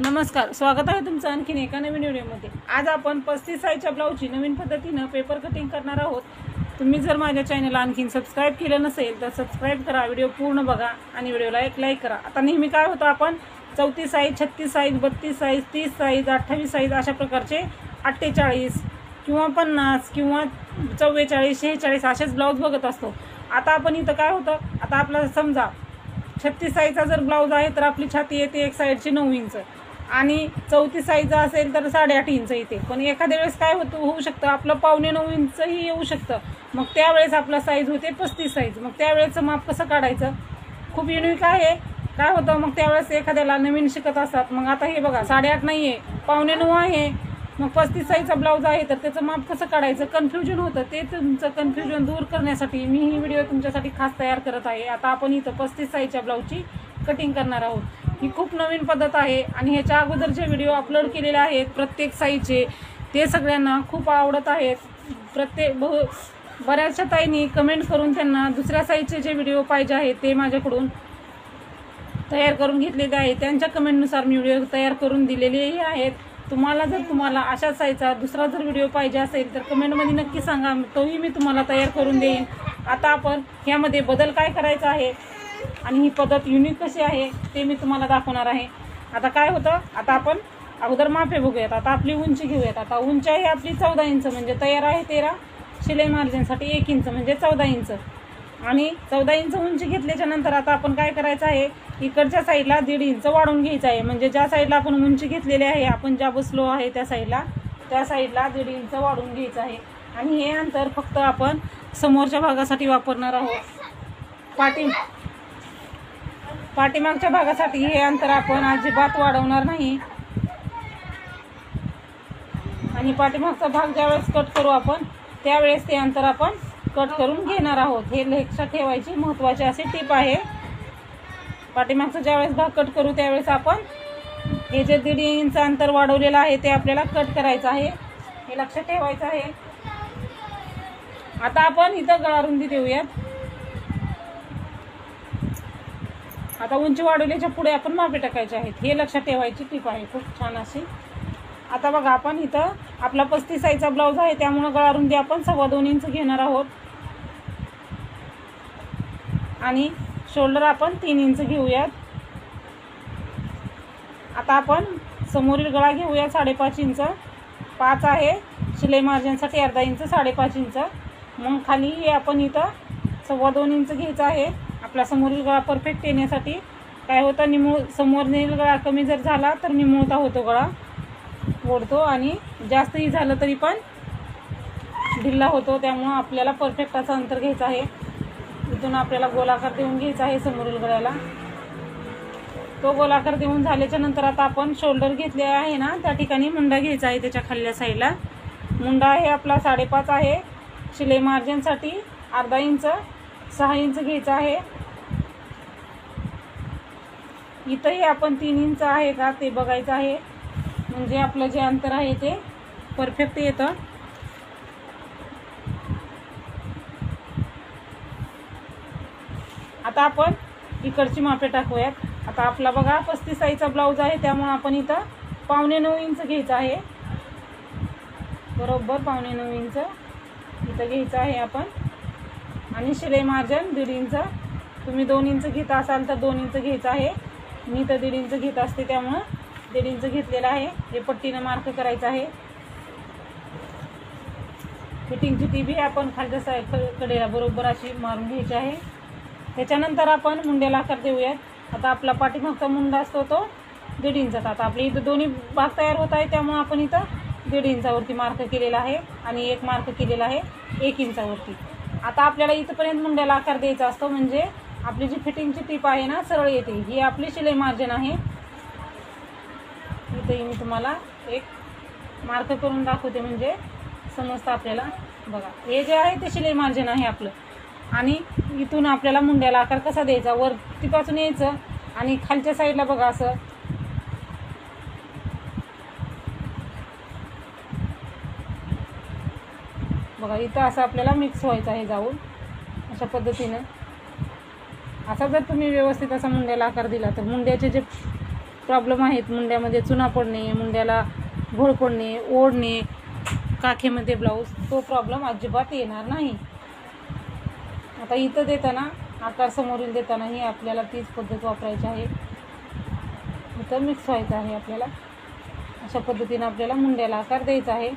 नमस्कार स्वागत आहे तुमचं आणखीन एका नवीन व्हिडिओमध्ये. आज आपण पस्तीस साईजच्या ब्लाऊजची नवीन पद्धतीनं पेपर कटिंग करणार आहोत. तुम्ही जर माझ्या चॅनलला आणखीन सबस्क्राईब केलं नसेल तर सबस्क्राईब करा व्हिडिओ पूर्ण बघा आणि व्हिडिओला एक लाईक करा. आता नेहमी काय होतं आपण? चौतीस साईज छत्तीस साईज बत्तीस साईज तीस साईज अठ्ठावीस साईज अशा प्रकारचे अठ्ठेचाळीस किंवा पन्नास किंवा चव्वेचाळीस शेहेचाळीस असेच ब्लाऊज बघत असतो. आता आपण इथं काय होतं? आता आपल्याला समजा छत्तीस साईजचा जर ब्लाऊज आहे तर आपली छाती येते एक साईडची नऊ इंच. आणि चौतीस साईजचं असेल तर साडेआठ इंच येते पण एखाद्या वेळेस काय होतं होऊ शकतं. आपलं पावणे नऊ इंचही येऊ शकतं. मग त्यावेळेस आपला साईज होते पस्तीस साईज मग त्यावेळेचं माप कसं काढायचं? खूप युनिक आहे. काय होतं मग त्यावेळेस एखाद्याला नवीन शिकत असतात. मग आता हे बघा साडेआठ नाही आहे पावणे नऊ आहे. मग पस्तीस साईजचा ब्लाऊज आहे तर त्याचं माप कसं काढायचं? कन्फ्युजन होतं. ते तुमचं कन्फ्युजन दूर करण्यासाठी मी ही व्हिडिओ तुमच्यासाठी खास तयार करत आहे. आता आपण इथं पस्तीस साईजच्या ब्लाऊजची कटिंग करणार आहोत. ही खूप नवीन पद्धत आहे आणि ह्याच्या अगोदर जे व्हिडिओ अपलोड केलेले आहेत प्रत्येक साईजचे ते सगळ्यांना खूप आवडत आहेत. प्रत्येक बहु बऱ्याचशा ताईंनी कमेंट करून त्यांना दुसऱ्या साईजचे जे व्हिडिओ पाहिजे आहेत ते माझ्याकडून तयार करून घेतलेले आहे त्यांच्या कमेंटनुसार मी व्हिडिओ तयार करून दिलेलेही आहेत. तुम्हाला जर तुम्हाला अशा साईजचा दुसरा जर व्हिडिओ पाहिजे असेल तर कमेंटमध्ये नक्की सांगा. तोही मी तुम्हाला तयार करून देईन. आता आपण ह्यामध्ये बदल काय करायचा आहे? आणि ही पद्धत युनिक कशी आहे ते मी तुम्हाला दाखवणार आहे. आता काय होतं आता आपण अगोदर माफे बघूयात. आता आपली उंची घेऊयात. आता उंची आहे आपली चौदा इंच म्हणजे तयार आहे तेरा. शिलाई मार्जिनसाठी एक इंच म्हणजे चौदा इंच. आणि चौदा इंच उंची घेतल्याच्या नंतर आता आपण काय करायचं आहे इकडच्या साईडला दीड इंच वाढवून घ्यायचं आहे. म्हणजे ज्या साईडला आपण उंची घेतलेली आहे आपण ज्या बसलो आहे त्या साईडला त्या साईडला दीड इंच वाढवून घ्यायचं आहे. आणि हे अंतर फक्त आपण समोरच्या भागासाठी वापरणार आहोत. पाठी पाठीमागच्या भागासाठी हे अंतर आपण अजिबात वाढवणार नाही. आणि पाठीमागचा भाग ज्यावेळेस कट करू आपण त्यावेळेस ते अंतर आपण कट करून घेणार आहोत. हे लक्षात ठेवायची महत्त्वाची अशी टीप आहे. पाठीमागचा ज्यावेळेस भाग कट करू त्यावेळेस आपण हे जे दीड इंच अंतर वाढवलेलं आहे ते आपल्याला कट करायचं आहे. हे लक्षात ठेवायचं आहे. आता आपण इथं गळारुंदी देऊयात. आता उंची वाढवल्याच्या पुढे आपण मापे टाकायचे आहेत. हे लक्षात ठेवायची टीप आहे. खूप छान अशी. आता बघा आपण इथं आपला पस्तीस साईजचा ब्लाऊज आहे. त्यामुळं गळारुंदी आपण सव्वा दोन इंच घेणार आहोत. आणि शोल्डर आपण तीन इंच घेऊयात. आता आपण समोरील गळा घेऊया साडेपाच इंच पाच आहे. शिलाई मार्जिनसाठी अर्धा इंच साडेपाच इंच मग खाली आपण इथं सव्वा दोन इंच घ्यायचं आहे. आपला समोरील गळा परफेक्ट येण्यासाठी. काय होतं निमूळ समोरील गळा कमी जर झाला तर निमुळता होतो गळा. ओढतो आणि जास्तही झालं तरी पण ढिल्ला होतो. त्यामुळं आपल्याला परफेक्ट असं अंतर घ्यायचं आहे. इथून आपल्याला गोलाकार देऊन घ्यायचा आहे समोरील गळ्याला. तो गोलाकार देऊन झाल्याच्यानंतर आता आपण शोल्डर घेतले आहे ना त्या ठिकाणी मुंडा घ्यायचा आहे त्याच्या खाल्ल्या साईडला मुंडा आहे आपला साडेपाच आहे. शिलाई मार्जिनसाठी अर्धा इंच. सहा इंच घ्यायचं आहे. इथंही आपण तीन इंच आहे का ते बघायचं आहे. म्हणजे आपलं जे अंतर आहे ते परफेक्ट येतं. आता आपण इकडची मापे टाकूयात. आता आपला बघा पस्तीस साईजचा ब्लाऊज आहे त्यामुळे आपण इथं पावणे नऊ इंच घ्यायचं आहे. बरोबर पावणे नऊ इंच इथं घ्यायचं आहे आपण. आणि शिलाई मार्जन दीड इंच तुम्ही दोन इंच घेत असाल तर दोन इंच घ्यायचं आहे. मी तर दीड इंच घेत असते त्यामुळं दीड इंच घेतलेलं आहे. हे पट्टीनं मार्क करायचं आहे. फिटिंगची टी बी आपण खालच्या साय कडेला बरोबर अशी मारून घ्यायची आहे. त्याच्यानंतर आपण मुंड्याला आकार देऊयात. आता आपला पाठीमागचा मुंडा असतो तो दीड इंचाचा. आता आपली इथं दोन्ही भाग तयार होत आहे त्यामुळे आपण इथं दीड इंचावरती मार्क केलेला आहे आणि एक मार्क केलेला आहे एक इंचावरती. आता आपल्याला इथंपर्यंत मुंड्याला आकार द्यायचा असतो म्हणजे आपली जी फिटिंगची टीप आहे ना सरळ येते. ही आपली शिलाई मार्जिन आहे. इथंही मी तुम्हाला एक मार्क करून दाखवते म्हणजे समजतं आपल्याला. बघा हे जे आहे ते शिलाई मार्जिन आहे आपलं. आणि इथून आपल्याला मुंड्याला आकार कसा द्यायचा? वरतीपासून यायचं आणि खालच्या साईडला बघा असं. बघा इथं असं आपल्याला मिक्स व्हायचं आहे जाऊन. अशा पद्धतीनं. असा जर तुम्ही व्यवस्थित असा मुंड्याला आकार दिला तर मुंड्याचे जे प्रॉब्लेम आहेत मुंड्यामध्ये चुना पडणे मुंड्याला घोळ पडणे ओढणे काखेमध्ये ब्लाऊज तो प्रॉब्लेम अजिबात येणार नाही. आता इथं देताना आकार समोरील देतानाही आपल्याला तीच पद्धत वापरायची आहे. इथं मिक्स व्हायचं आहे आपल्याला. अशा पद्धतीनं आपल्याला मुंड्याला आकार द्यायचा आहे.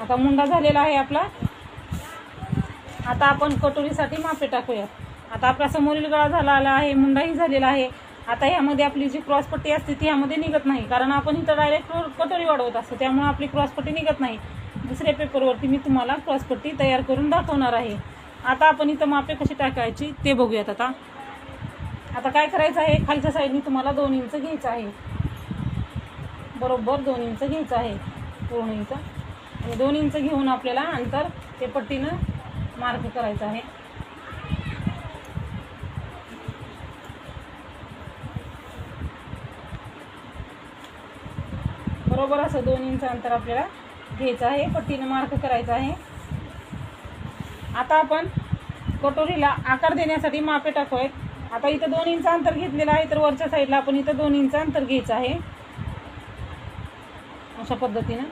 आता मुंडा झालेला आहे आपला. आता आपण कटोरीसाठी मापे टाकूयात आता आपला समोरील गळा झाला आला आहे मुंडाही झालेला आहे. आता ह्यामध्ये आपली जी क्रॉसपट्टी असते ती ह्यामध्ये निघत नाही. कारण आपण इथं डायरेक्ट कटोरी वाढवत असतो त्यामुळे आपली क्रॉसपट्टी निघत नाही. दुसऱ्या पेपरवरती मी तुम्हाला क्रॉसपट्टी तयार करून दाखवणार आहे. आता आपण इथं मापे कशी टाकायची ते बघूयात आता. आता काय करायचं आहे? खालच्या साईडनी तुम्हाला दोन इंच घ्यायचं आहे. बरोबर दोन इंच घ्यायचं आहे. पूर्ण इंच आणि दोन इंच घेऊन आपल्याला अंतर ते पट्टीनं मार्क करायचं आहे. बरोबर असं दोन इंच अंतर आपल्याला घ्यायचं आहे पट्टीनं मार्क करायचं आहे. आता आपण कटोरीला आकार देण्यासाठी मापे टाकूयात. आता इथं दोन इंच अंतर घेतलेलं आहे तर वरच्या साईडला आपण इथं दोन इंच अंतर घ्यायचं आहे. अशा पद्धतीनं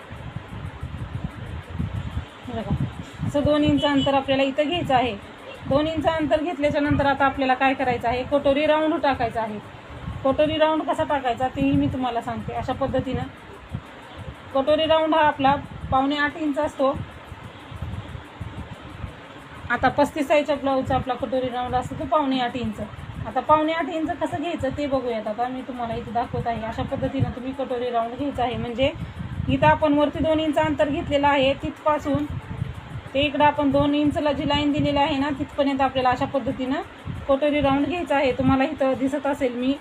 हे बघा असं दोन इंच अंतर आपल्याला इथं घ्यायचं आहे. दोन इंच अंतर घेतल्याच्या नंतर आता आपल्याला काय करायचं आहे? कटोरी राऊंड टाकायचा आहे. कटोरी राऊंड कसा टाकायचा तेही मी तुम्हाला सांगते अशा पद्धतीनं. कटोरी राऊंड हा आपला पावणे आठ इंच असतो. आता पस्तीस साईजच्या ब्लाऊजचा आपला कटोरी राऊंड असतो तो पावणे आठ इंच. आता पावणे आठ इंच कसं घ्यायचं ते बघूयात आता. मी तुम्हाला इथे दाखवत आहे. अशा पद्धतीनं तुम्ही कटोरी राऊंड घ्यायचं आहे. म्हणजे इथं आपण वरती दोन इंच अंतर घेतलेलं आहे. तिथपासून ते इकडं आपण दोन इंचला जी लाईन दिलेली आहे ना तिथपर्यंत आपल्याला अशा पद्धतीनं कटोरी राऊंड घ्यायचा आहे. तुम्हाला इथं दिसत असेल मी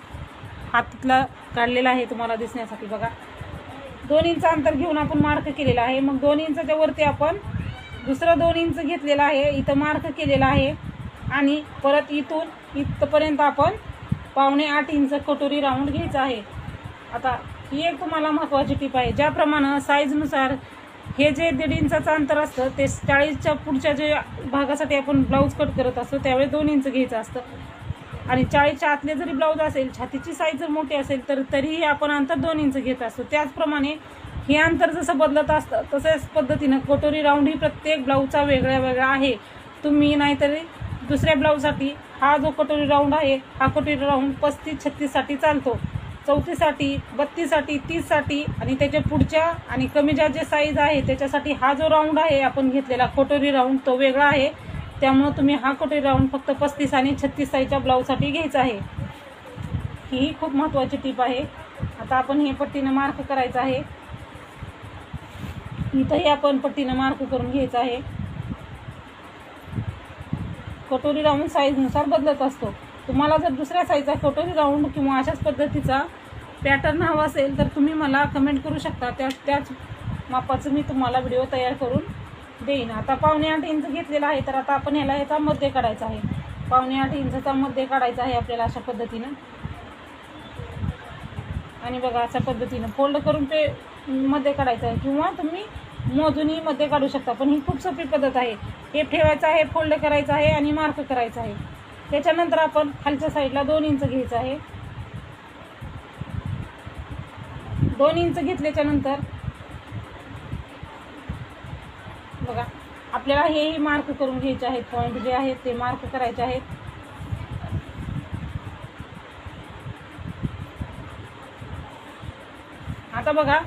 हातातला काढलेला आहे तुम्हाला दिसण्यासाठी. बघा. दोन इंच अंतर घेऊन आपण मार्क केलेला आहे. मग दोन इंचाच्या वरती आपण दुसरं दोन इंच घेतलेलं आहे. इथं मार्क केलेला आहे. आणि परत इथून इथपर्यंत आपण पावणे आठ इंच कटोरी राऊंड घ्यायचं आहे. आता ही एक तुम्हाला महत्त्वाची टीप आहे. ज्याप्रमाणे साईजनुसार हे जे दीड इंचाचं अंतर असतं ते चाळीसच्या पुढच्या जे भागासाठी आपण ब्लाऊज कट करत असतो त्यावेळी दोन इंच घ्यायचं असतं. आणि चाळीसच्या आतले जरी ब्लाऊज असेल छातीची साईज जर मोठी असेल तर तरीही आपण अंतर दोन इंच घेत असतो. त्याचप्रमाणे हे अंतर जसं बदलत असतं तसेच पद्धतीनं कटोरी राऊंड ही प्रत्येक ब्लाऊजचा वेगळा वेगळा आहे. तुम्ही नाहीतरी दुसऱ्या ब्लाऊजसाठी हा जो कटोरी राऊंड आहे हा कटोरी राऊंड पस्तीस छत्तीससाठी चालतो. चौथीसाठी बत्तीससाठी तीससाठी आणि त्याच्या पुढच्या आणि कमी ज्या जे साईज आहे त्याच्यासाठी हा जो राऊंड आहे आपण घेतलेला कटोरी राऊंड तो वेगळा आहे. त्यामुळं तुम्ही हा कटोरी राऊंड फक्त पस्तीस आणि छत्तीस साईजच्या ब्लाऊजसाठी घ्यायचा आहे. ही खूप महत्त्वाची टीप आहे. आता आपण हे पट्टीनं मार्क करायचं आहे. इथंही आपण पट्टीनं मार्क करून घ्यायचं आहे. कटोरी राऊंड साईजनुसार बदलत असतो. तुम्हाला जर दुसऱ्या साईजचा फोटो राऊंड किंवा अशाच पद्धतीचा पॅटर्न हवा असेल तर तुम्ही मला कमेंट करू शकता. त्या त्याच मापाचं मी तुम्हाला व्हिडिओ तयार करून देईन. आता पावणे आठ इंच घेतलेला आहे तर आता आपण याला ह्याचा मध्ये काढायचा आहे. पावणे आठ इंचचा मध्ये काढायचा आहे आपल्याला अशा पद्धतीनं. आणि बघा अशा पद्धतीनं फोल्ड करून ते मध्ये काढायचं आहे. किंवा तुम्ही मोजूनही मध्ये काढू शकता पण ही खूप सोपी पद्धत आहे. हे ठेवायचं आहे फोल्ड करायचं आहे आणि मार्क करायचं आहे. त्याच्यानंतर आपण खालच्या साईडला दोन इंच घ्यायचं आहे. दोन इंच घेतल्याच्या नंतर बघा आपल्याला हेही मार्क करून घ्यायचे आहेत. पॉईंट जे आहेत ते मार्क करायचे आहेत. आता बघा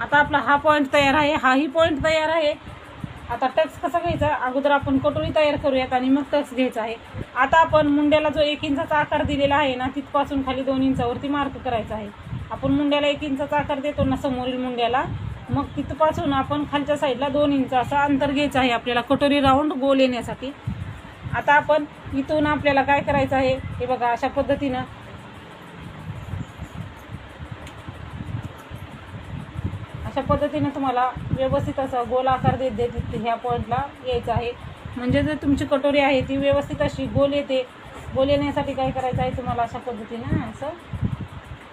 आता आपला हा पॉईंट तयार आहे. हाही पॉईंट तयार आहे. आता टक्स कसा घ्यायचा? अगोदर आपण कटोरी तयार करूयात आणि मग टक्स घ्यायचा आहे. आता आपण मुंड्याला जो एक इंचाचा आकार दिलेला आहे ना तिथपासून खाली दोन इंचावरती मार्क करायचा आहे. आपण मुंड्याला एक इंचाचा आकार देतो ना समोरील मुंड्याला. मग तिथपासून आपण खालच्या साईडला दोन इंच असा अंतर घ्यायचं आहे आपल्याला. कटोरी राऊंड गोल येण्यासाठी. आता आपण इथून आपल्याला काय करायचं आहे? हे बघा अशा पद्धतीनं अशा पद्धतीने तुम्हाला व्यवस्थित असा गोल आकार देत देत ह्या पॉईंटला यायचं आहे. म्हणजे जर तुमची कटोरी आहे ती व्यवस्थित अशी गोल येते गोल येण्यासाठी काय करायचं आहे तुम्हाला अशा पद्धतीनं असं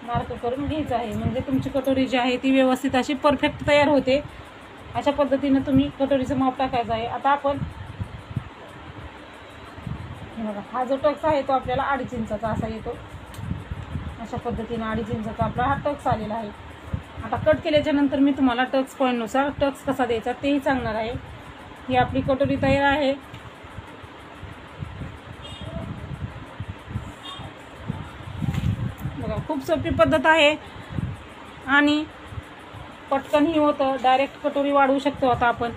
मार्क करून घ्यायचं आहे. म्हणजे तुमची कटोरी जी आहे ती व्यवस्थित अशी परफेक्ट तयार होते. अशा पद्धतीनं तुम्ही कटोरीचं माप टाकायचं आहे. आता आपण बघा हा जो टक्स आहे तो आपल्याला अडीच इंचाचा असा येतो. अशा पद्धतीनं अडीच इंचाचा आपला हा टक्स आलेला आहे. आता कट केल्याच्यानंतर मी तुम्हाला टक्स पॉईंटनुसार टक्स कसा द्यायचा तेही सांगणार आहे. ही आपली कटोरी तयार आहे. बघा खूप सोपी पद्धत आहे. आणि पटकनही होतं. डायरेक्ट कटोरी वाढवू शकतो आता आपण.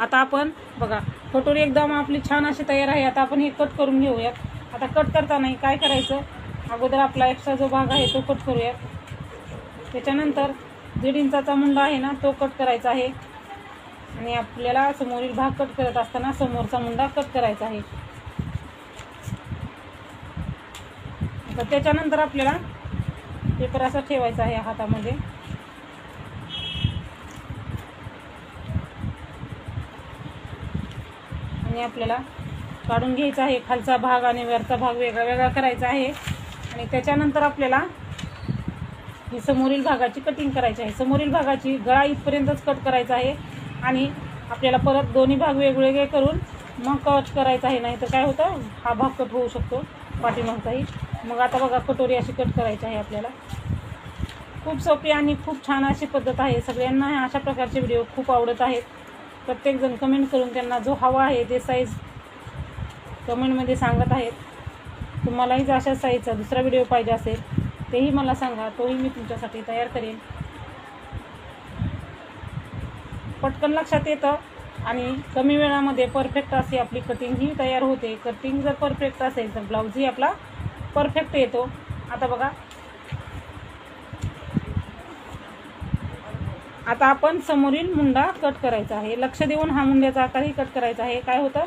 आता आपण बघा कटोरी एकदम आपली छान अशी तयार आहे. आता आपण हे कट करून घेऊयात. आता कट करताना काय करायचं? अगोदर आपला एक्स्ट्रा जो भाग आहे तो कट करूयात. त्याच्यानंतर दीड इंचाचा मुंडा आहे ना तो कट करायचा आहे. आणि आपल्याला समोरील भाग कट करत असताना समोरचा मुंडा कट करायचा आहे. तर त्याच्यानंतर आपल्याला पेपर असा ठेवायचा आहे हातामध्ये. आणि आपल्याला काढून घ्यायचा आहे. खालचा भाग आणि वरचा भाग वेगळा वेगळा करायचा आहे. आणि त्याच्यानंतर आपल्याला ही समोरील भागाची कटिंग करायची आहे. समोरील भागाची गळा इथपर्यंतच कट करायचा आहे. आणि आपल्याला परत दोन्ही भाग वेगवेगळे करून मग कट करायचा आहे. नाही तर काय होतं? हा भाग कट होऊ शकतो पाठीमागचाही. मग आता बघा कटोरी अशी कट करायची आहे आपल्याला. खूप सोपी आणि खूप छान अशी पद्धत आहे. सगळ्यांना अशा प्रकारचे व्हिडिओ खूप आवडत आहेत. प्रत्येकजण कमेंट करून त्यांना जो हवा आहे ते साईज कमेंटमध्ये सांगत आहेत. तुम्हालाही जर अशा साईजचा दुसरा व्हिडिओ पाहिजे असेल तेही मला सांगा तोही मी तुमच्यासाठी तयार करेन. पटकन लक्षात येतं आणि कमी वेळामध्ये परफेक्ट अशी आपली कटिंगही तयार होते. कटिंग जर परफेक्ट असेल तर ब्लाऊजही आपला परफेक्ट येतो. आता बघा. आता आपण समोरील मुंडा कट करायचा आहे. लक्ष देऊन हा मुंड्याचा आकारही कट करायचा आहे. काय होतं?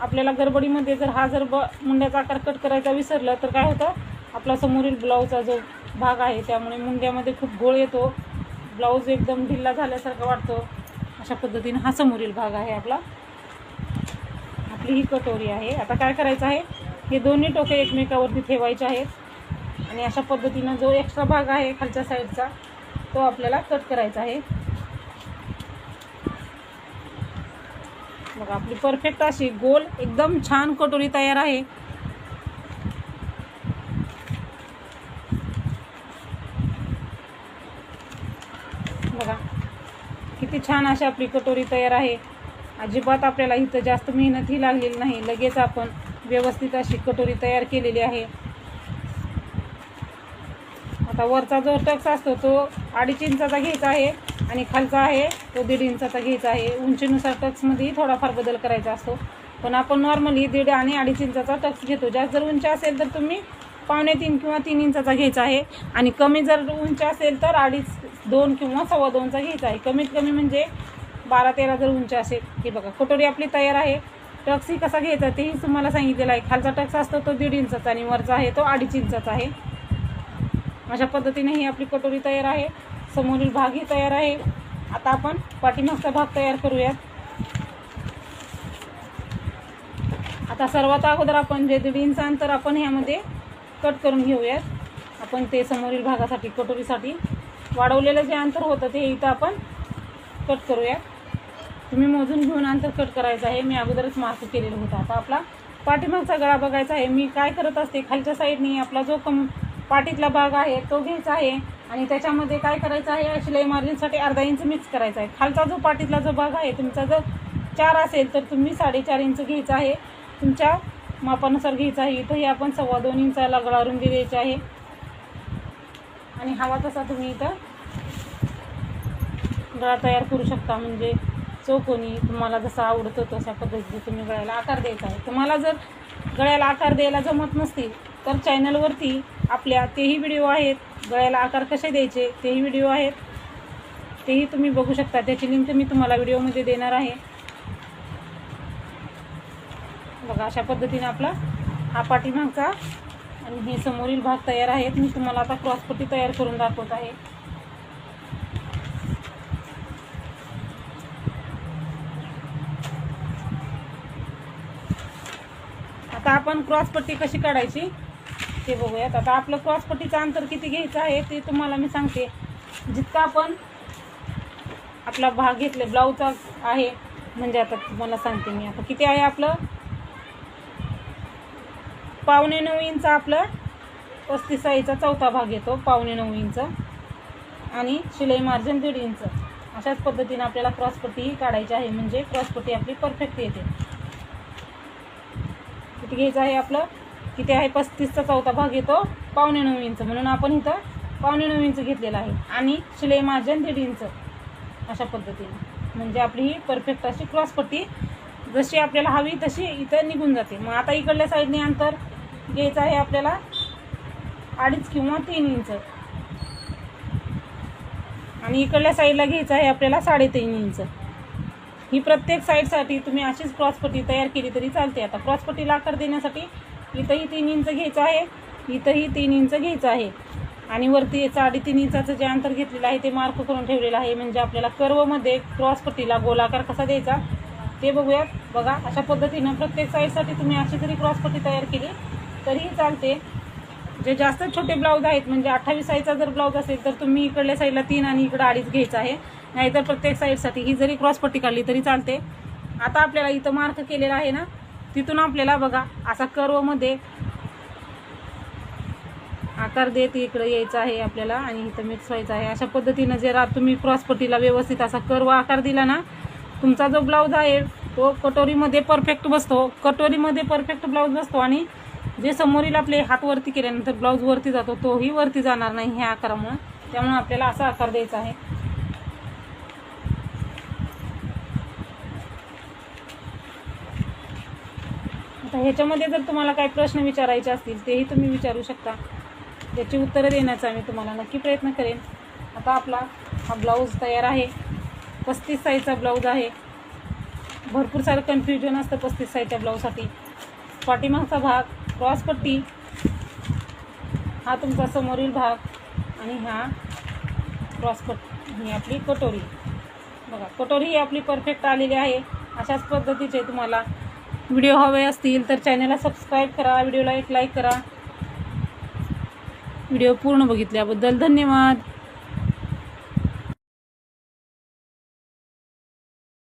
आपल्याला गडबडीमध्ये जर हा जर ब मुंड्याचा आकार कट करायचा विसरलं तर काय होतं? आपला समोरील ब्लाऊजचा जो भाग आहे त्यामुळे मुंग्यामध्ये खूप गोळ येतो. ब्लाऊज एकदम ढिल्ला झाल्यासारखा वाटतो. अशा पद्धतीने हा समोरील भाग आहे आपला. आपली ही कटोरी आहे. आता काय करायचं आहे? हे दोन्ही टोके एकमेकावरती ठेवायचे आहेत. आणि अशा पद्धतीनं जो एक्स्ट्रा भाग आहे खालच्या साईडचा तो आपल्याला कट करायचा आहे. बघा आपली परफेक्ट अशी गोल एकदम छान कटोरी तयार आहे. बघा. किती छान अशी आपली कटोरी तयार आहे. अजिबात आपल्याला इथं जास्त मेहनतही लागलेली नाही. लगेच आपण व्यवस्थित अशी कटोरी तयार केलेली आहे. आता वरचा जो टक्स असतो तो अडीच इंचाचा घ्यायचा आहे आणि खालचा आहे तो दीड इंचाचा घ्यायचा आहे. उंचीनुसार टक्समध्येही थोडाफार बदल करायचा असतो. पण आपण नॉर्मली दीड आणि अडीच इंचाचा टक्स घेतो. जास्त जर उंची असेल तर तुम्ही पावणे तीन किंवा तीन इंचाचा घ्यायचा आहे. आणि कमी जर उंच असेल तर अडीच दोन किंवा सव्वा दोनचा घ्यायचा आहे. कमीत कमी म्हणजे बारा तेरा जर उंच असेल. हे बघा कटोरी आपली तयार आहे. टक्सही कसा घ्यायचा तेही तुम्हाला सांगितलेलं आहे. खालचा टक्स असतो तो दीड इंचाचा आणि वरचा आहे तो अडीच इंचाचा आहे. अशा पद्धतीने ही आपली कटोरी तयार आहे. समोरील भागही तयार आहे. आता आपण पाठीमागचा भाग तयार करूयात. आता सर्वात अगोदर आपण जे दीड इंच अंतर आपण ह्यामध्ये कट करून घेऊयात. आपण ते समोरील भागासाठी कटोरीसाठी वाढवलेलं जे अंतर होतं ते इथं आपण कट करूयात. तुम्ही मोजून घेऊन अंतर कट करायचं आहे. मी अगोदरच मार्क केलेलं होतं. आता आपला पाठीमागचा गळा बघायचा आहे. मी काय करत असते? खालच्या साईडने आपला जो कम पाठीतला भाग आहे तो घ्यायचा आहे. आणि त्याच्यामध्ये काय करायचं आहे? शिलाई मार्जिनसाठी अर्धा इंच मिक्स करायचा आहे. खालचा जो पाठीतला जो भाग आहे तुमचा जर चार असेल तर तुम्ही साडेचार इंच घ्यायचा आहे. तुमच्या मापानुसार घ्यायचा आहे. इथंही आपण सव्वा दोन इंचाला गळा रुंदी द्यायची आहे. आणि हवा तसा तुम्ही इथं गळा तयार करू शकता. म्हणजे चौकोनी तुम्हाला जसा आवडतो तशा पद्धतीने तुम्ही गळ्याला आकार द्यायचा आहे. तुम्हाला जर गळ्याला आकार द्यायला जमत नसतील तर चॅनलवरती आपल्या तेही व्हिडिओ आहेत. गळ्याला आकार कसे द्यायचे तेही व्हिडिओ आहेत. तेही तुम्ही बघू शकता. त्याची लिंक मी तुम्हाला व्हिडिओमध्ये देणार आहे. बघा अशा पद्धतीने आपला हा पाठीमागचा आणि हे समोरील भाग तयार आहेत. मी तुम्हाला आता क्रॉसपट्टी तयार करून दाखवत आहे. आता आपण क्रॉसपट्टी कशी काढायची ते बघूयात. आता आपलं क्रॉसपट्टीचं अंतर किती घ्यायचं आहे ते तुम्हाला मी सांगते. जितका आपण आपला भाग घेतले ब्लाऊजचा आहे म्हणजे आता तुम्हाला सांगते मी. आता किती आहे आपलं? पावणे नऊ इंच आपलं पस्तीस आईचा चौथा भाग येतो पावणे नऊ इंच. आणि शिलाई मार्जिन दीड इंच. अशाच पद्धतीने आपल्याला क्रॉसपट्टी काढायची आहे म्हणजे क्रॉसपट्टी आपली परफेक्ट येते. किती घ्यायचं आहे आपलं किती आहे पस्तीसचा चौथा भाग येतो पावणे नऊ इंच. म्हणून आपण इथं पावणे नऊ इंच घेतलेला आहे. आणि शिलाई मार्जिन दीड इंच. अशा पद्धतीने. म्हणजे आपली ही परफेक्ट अशी क्रॉसपट्टी जशी आपल्याला हवी तशी इथं निघून जाते. मग आता इकडल्या साईडने अंतर घ्यायचं आहे आपल्याला अडीच किंवा तीन इंच. आणि इकडल्या साईडला घ्यायचं आहे आपल्याला साडेतीन इंच. ही प्रत्येक साईडसाठी तुम्ही अशीच क्रॉसपट्टी तयार केली तरी चालते. आता क्रॉसपट्टीला आकार देण्यासाठी इथंही तीन इंच घ्यायचं आहे इथंही तीन इंच घ्यायचं आहे. आणि वरती साडेतीन इंचाचं जे अंतर घेतलेलं आहे ते मार्क करून ठेवलेलं आहे. म्हणजे आपल्याला कर्वमध्ये क्रॉसपट्टीला गोलाकार कसा द्यायचा ते बघूयात. बघा अशा पद्धतीनं प्रत्येक साईडसाठी तुम्ही अशी जरी क्रॉसपट्टी तयार केली तरीही चालते. जे जास्त छोटे ब्लाऊज आहेत म्हणजे अठ्ठावीस साईजचा जर ब्लाऊज असेल तर तुम्ही इकडल्या साईडला तीन आणि इकडं अडीच घ्यायचं आहे. नाहीतर प्रत्येक साईडसाठी ही जरी क्रॉसपट्टी काढली तरी चालते. आता आपल्याला इथं मार्क केलेला आहे ना तिथून आपल्याला बघा असा कर्वमध्ये आकार देत इकडं यायचं आहे आपल्याला आणि इथं मिक्स व्हायचं आहे. अशा पद्धतीनं जर तुम्ही क्रॉसपट्टीला व्यवस्थित असा कर्व आकार दिला ना तुमचा जो ब्लाऊज आहे तो कटोरीमध्ये परफेक्ट बसतो. कटोरीमध्ये परफेक्ट ब्लाऊज बसतो आणि जे समोरील आपले हात वरती केल्यानंतर ब्लाऊज वरती जातो तोही वरती जाणार नाही ह्या आकारामुळे. त्यामुळे आपल्याला असा आकार द्यायचा आहे. आता ह्याच्यामध्ये जर तुम्हाला काही प्रश्न विचारायचे असतील तेही तुम्ही विचारू शकता. त्याची उत्तरं देण्याचा मी तुम्हाला नक्की प्रयत्न करेन. आता आपला हा ब्लाऊज तयार आहे. पस्तीस साईजचा ब्लाऊज आहे. भरपूर सारं कन्फ्युजन असतं पस्तीस साईजच्या ब्लाऊजसाठी पाठीमागचा भाग क्रॉसपट्टी. हा तुमचा समोरील भाग आणि हा क्रॉसपट्टी. ही आपली कटोरी. बघा कटोरी ही आपली परफेक्ट आलेली आहे. अशाच पद्धतीचे तुम्हाला व्हिडिओ हवे असतील तर चॅनलला सबस्क्राईब करा व्हिडिओला एक लाईक करा. व्हिडिओ पूर्ण बघितल्याबद्दल धन्यवाद.